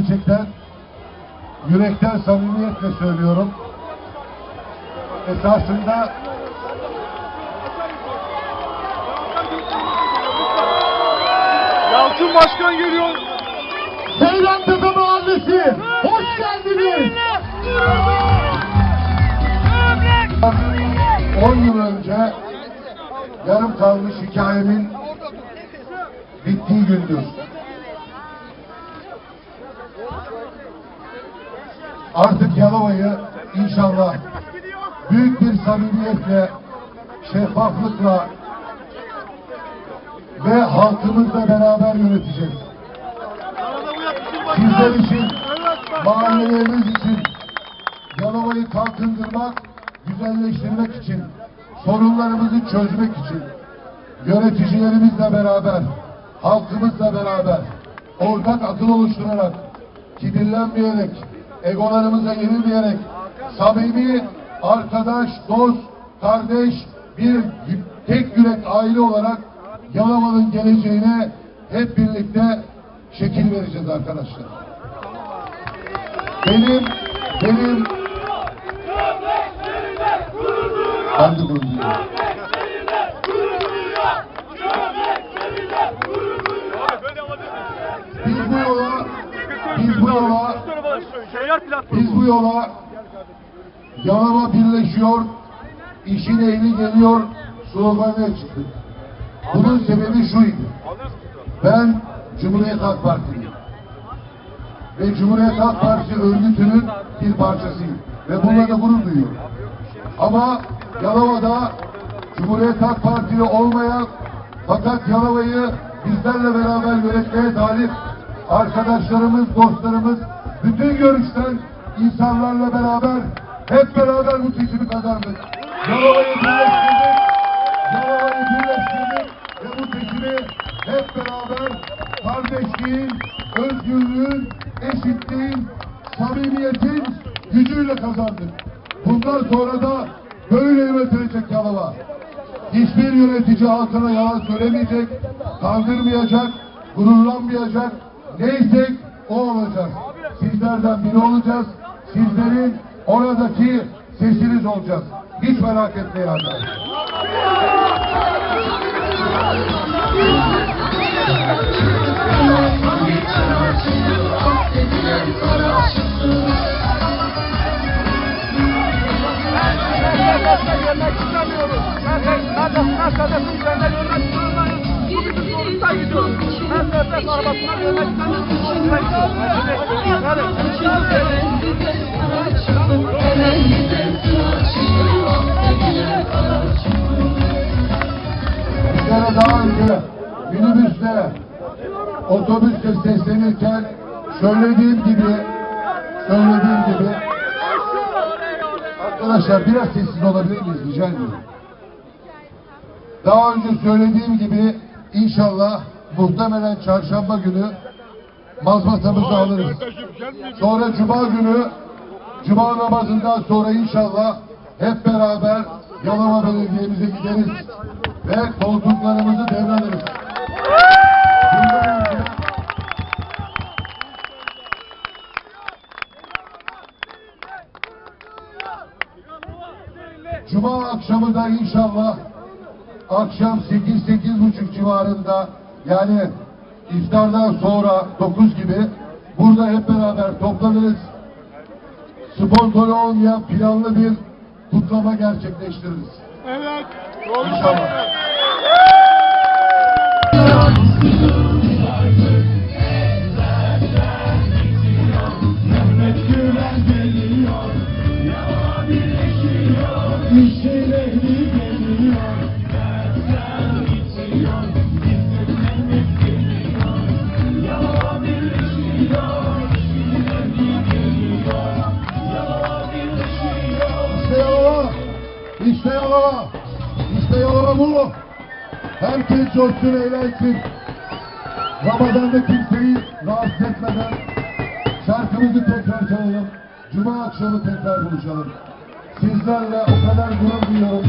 gerçekten yürekten samimiyetle söylüyorum. Esasında Yalçın Başkan geliyor. Seyrantepe Mahallesi hoş geldiniz. 10 yıl önce yarım kalmış hikayemin bittiği gündür. Artık Yalova'yı inşallah büyük bir samimiyetle, şeffaflıkla ve halkımızla beraber yöneteceğiz. Sizler için, mahallelerimiz için, Yalova'yı kalkındırmak, güzelleştirmek için, sorunlarımızı çözmek için, yöneticilerimizle beraber, halkımızla beraber, ortak akıl oluşturarak, kibirlenmeyerek, egolarımıza yenilmeyerek, samimi, arkadaş, dost, kardeş, bir tek yürek aile olarak Yalova'nın geleceğine hep birlikte şekil vereceğiz arkadaşlar. Benim, benim ben de diyorum. Biz bu yola, biz bu yola, Seyyar platformu. Biz bu yola Yalova birleşiyor, işin ehli geliyor sloganına çıktık. Bunun sebebi şuydu. Ben Cumhuriyet Halk Partiliyim. Ve Cumhuriyet Halk Partisi örgütünün bir parçasıyım. Ve bununla da gurur duyuyorum. Ama Yalova'da Cumhuriyet Halk Partili olmayan fakat Yalova'yı bizlerle beraber yönetmeye talip arkadaşlarımız, dostlarımız, bütün görüşten insanlarla beraber hep beraber bu seçimi kazandık. Yalova'yı birleştirdik. Yalova'yı birleştirdik ve bu seçimi hep beraber kardeşliğin, özgürlüğün, eşitliğin, samimiyetin gücüyle kazandık. Bundan sonra da böyle yönetilecek Yalova. Hiçbir yönetici halkına yalan söylemeyecek, kandırmayacak, gururlanmayacak. Neysek o olacak. Sizlerden biri olacağız. Sizlerin oradaki sesiniz olacağız. Hiç merak etmeyin arkadaşlar. Gelmek istemiyoruz. Mercedes üzerinde yürümek zorundayız. Bu bizim zorunluluktan gidiyoruz. Kere daha önce minibüsle, otobüsle seslenirken söylediğim gibi, söylediğim gibi arkadaşlar biraz sessiz olabilir miyiz rica ediyorum. Daha önce söylediğim gibi inşallah muhtemelen çarşamba günü mazbatamızı alırız. Sonra cuma günü cuma namazından sonra inşallah hep beraber Yalova Belediye'mize gideriz ve koltuklarımızı devralırız. Cuma akşamı da inşallah akşam 8-8.30 civarında yani iftardan sonra 9 gibi burada hep beraber toplanırız. Sponsoru olmayan planlı bir kutlama gerçekleştiririz. Evet. İnşallah. Herkes coşsun eğlensin. Ramazan'da kimseyi rahatsız etmeden şarkımızı tekrar çalalım. Cuma akşamı tekrar buluşalım. Sizlerle o kadar gurur duyuyorum.